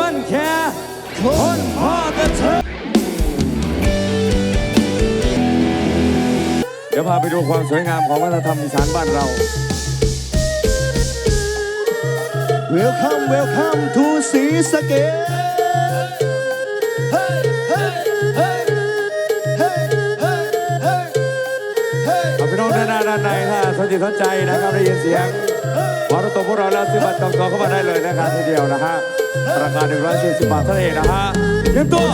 มันแค่คนพ่อแต่เธอ เดี๋ยวพาไปดูความสวยงามของวัฒนธรรมอีสานบ้านเรา Welcome Welcome to ศรีสะเกษ เอาพี่น้องด้านหน้าด้านในถ้าสนใจสนใจนะครับได้ยินเสียงขอรับตัวพวกเราแล้วซื้อบัตรจองตัวเข้ามาได้เลยนะครับทีเดียวนะฮะราคา140บาทเท่านั้นเองนะฮะเตรียมตัว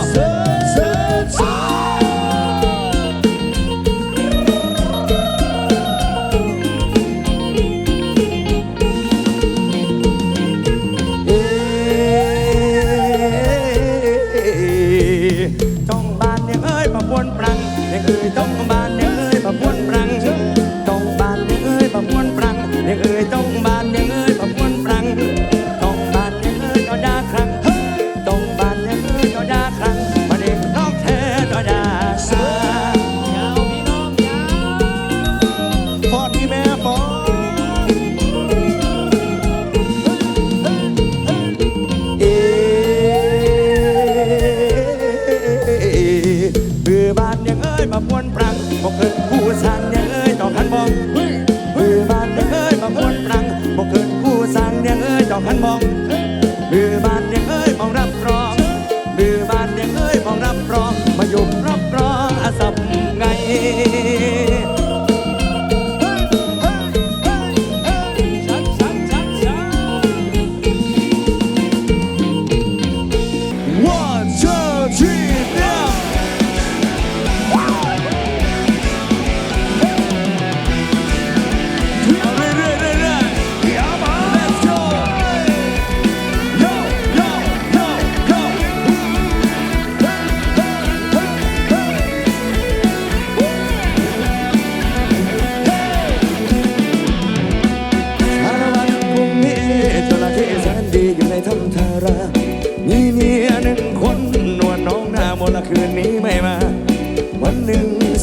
มองรับรองมือบานยังเอ้ยมองรับรองมาหยุดรับรองอาสับไง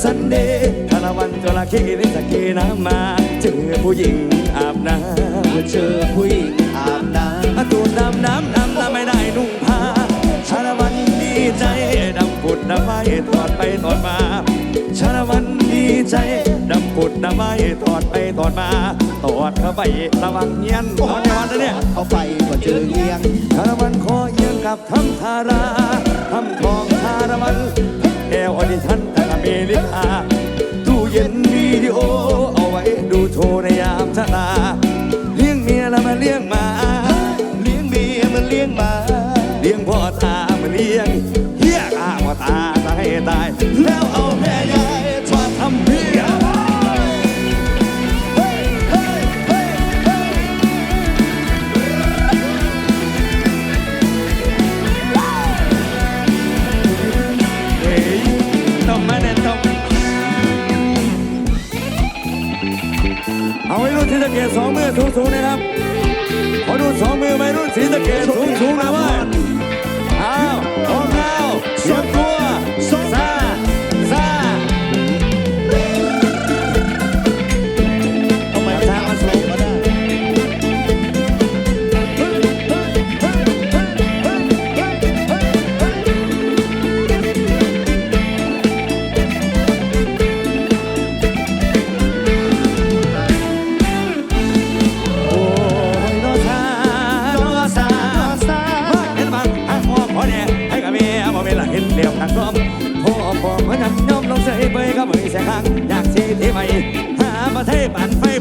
หนึ่งสันเดย์ชาละวันจระเข้เล่นสกีน้ำมาเจอผู้หญิงอาบน้ำเจอผู้หญิงอาบน้อาตูดดำน้ำน้ำน้ำไม่ได้นุ่งผ้าชาละวันดีใจดำปุดดำไม้ถอดไปถอดมาชาละวันดีใจดำปุดดำไม้ถอดไปถอดมาถอดเข้าไประวังเงียนตอนในวันนั้นเนี่ยำเขาไปก็เจอเงียงชาละวันขอเยียงกับทำทาราทำทองชาละวัน แอลออดิชั่นแต่อเมริกาตู้เย็นวิดีโอ เอาไว้ดูโชว์ในยามชราเลี้ยงเมียแล้วมาเลี้ยงหมา เลี้ยงเมียมันเลี้ยงหมา เลี้ยงพ่อตามาเลี้ยง เอาไว้รุ่นศรีสะเกดสองมือสูงๆนะครับ ขอดูสองมือไว้รุ่นศรีสะเกดสูงๆนะเว่า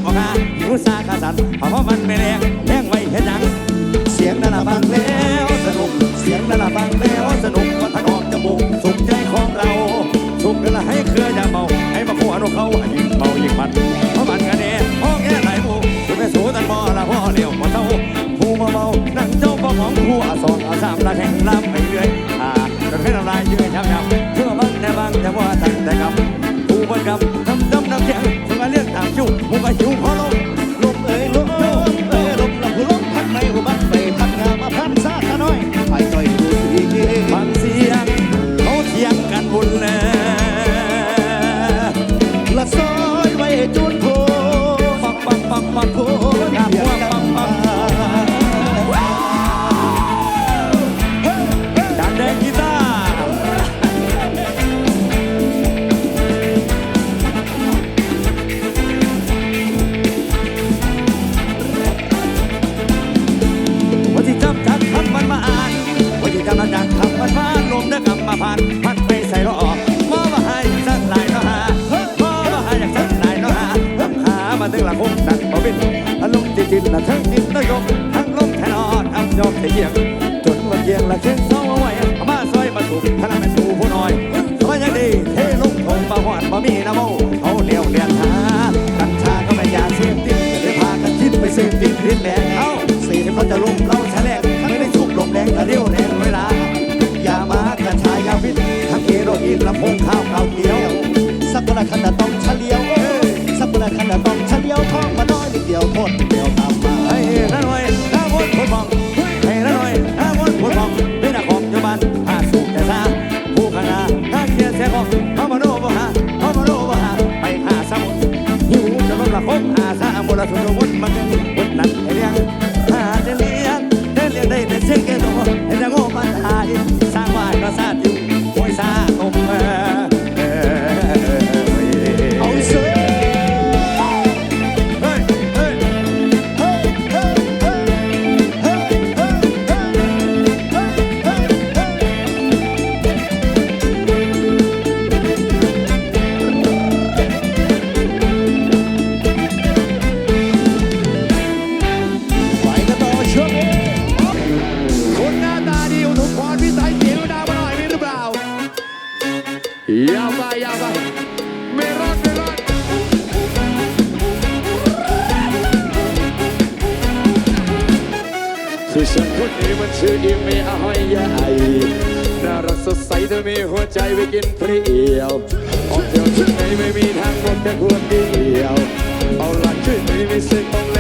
บอกหาหิวซาขาสันเพราะมันไม่แรง พันพันใส่รอมอว่าให้สักหลายเนามอว่าให้อยากสักหลายเนาหามาถึงละคงนับ่บินลงจิตจิตละทั้งจิตละยกทั้งลมแทนอดอับยอกเทียงจนวันเทียงละเชียง Ya va, ya va. Melón, melón. สุฉันคนนี้มันชื่ออีเมอหอยใหญ่น่ารักสดใสเธอมีหัวใจไปกินเปรี้ยวออกเที่ยวที่ไหนไม่มีทางหมดแค่ควเดียว เอาหละคืนนี้ไม่เส้นต้อง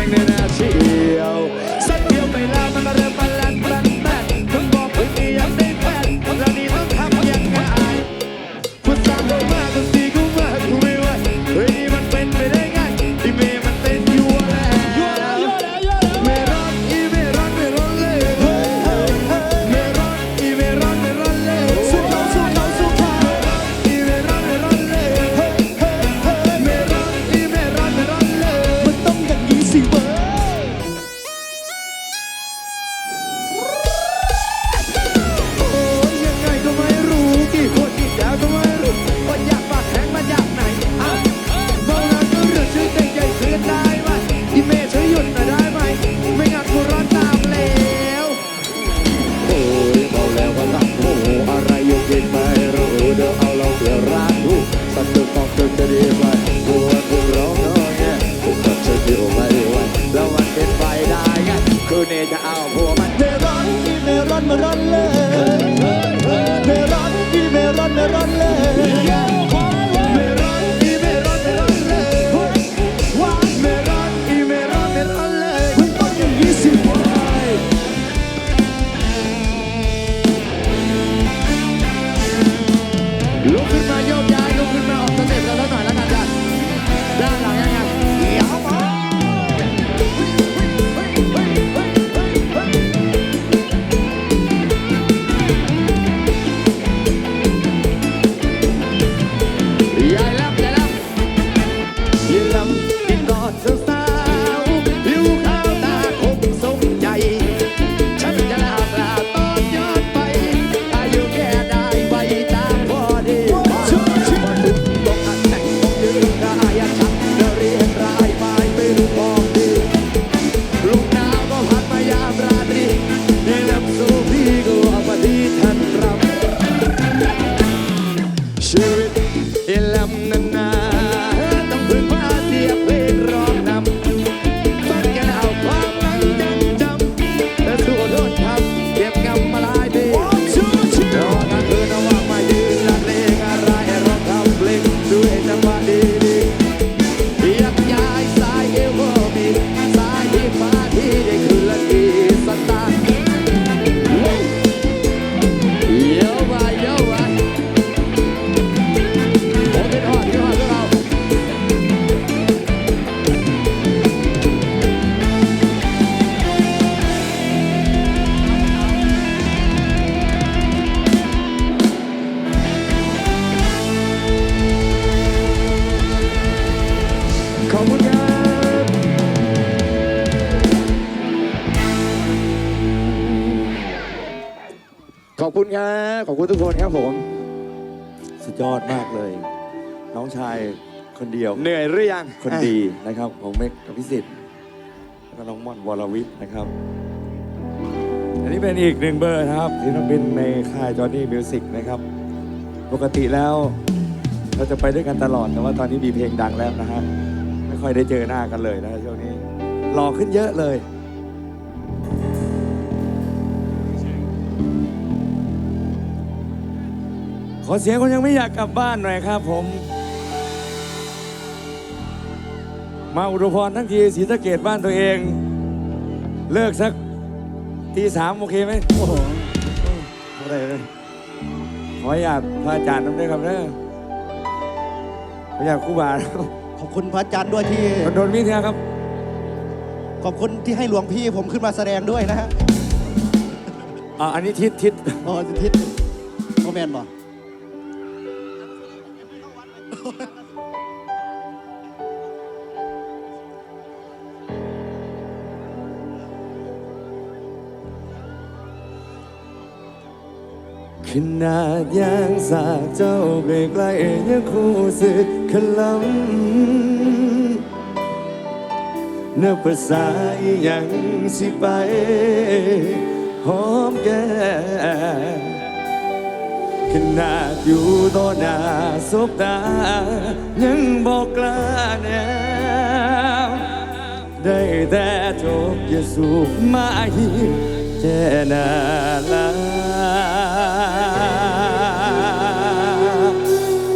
เนจะเอาผัวมันเมรอนที่เมรอนมารอนเลยเมรอนที่เมรอน ขอบคุณครับขอบคุณทุกคนครับผม สุดยอดมากเลย น้องชายคนเดียว เหนื่อยหรือยังคนดีนะครับของเมกกับพิสิทธิ์แล้วก็น้องม่อนวรวิทย์นะครับ อันนี้เป็นอีกหนึ่งเบอร์นะครับศิลปินในค่ายจอห์นนี่มิวสิกนะครับ ปกติแล้ว เราจะไปด้วยกันตลอดแต่ว่าตอนนี้มีเพลงดังแล้วนะฮะไม่ค่อยได้เจอหน้ากันเลยนะช่วงนี้หล่อขึ้นเยอะเลย อเสียงคนยังไม่อยากกลับบ้านหน่อยครับผม มาอุดรพรทั้งทีศรีสะเกดบ้านตัวเอง เลิกสักตีสามโอเคไหมโอ้โหอะไรเลยขออนุญาตพระอาจารย์น้ำด้วยครับเด้อขออนุญาตครู่บาขอบคุณพระอาจารย์ด้วยที่ โดนมิเทียครับ ขอบคุณที่ให้หลวงพี่ผมขึ้นมาแสดงด้วยนะฮะอ่าอันนี้ทิศทิศอ๋อสิทิศโมแมนบอก ขนาดยางสากเจ้าใกล้ๆยังคู่สึกขลำเนื้อภาษาอีหยังสิไป หอมแก้ ขนาดอยู่ต่อหน้าสบตายังบอกกล้าแนวได้แต่จบอย่าสูบมาหิแค่นาลา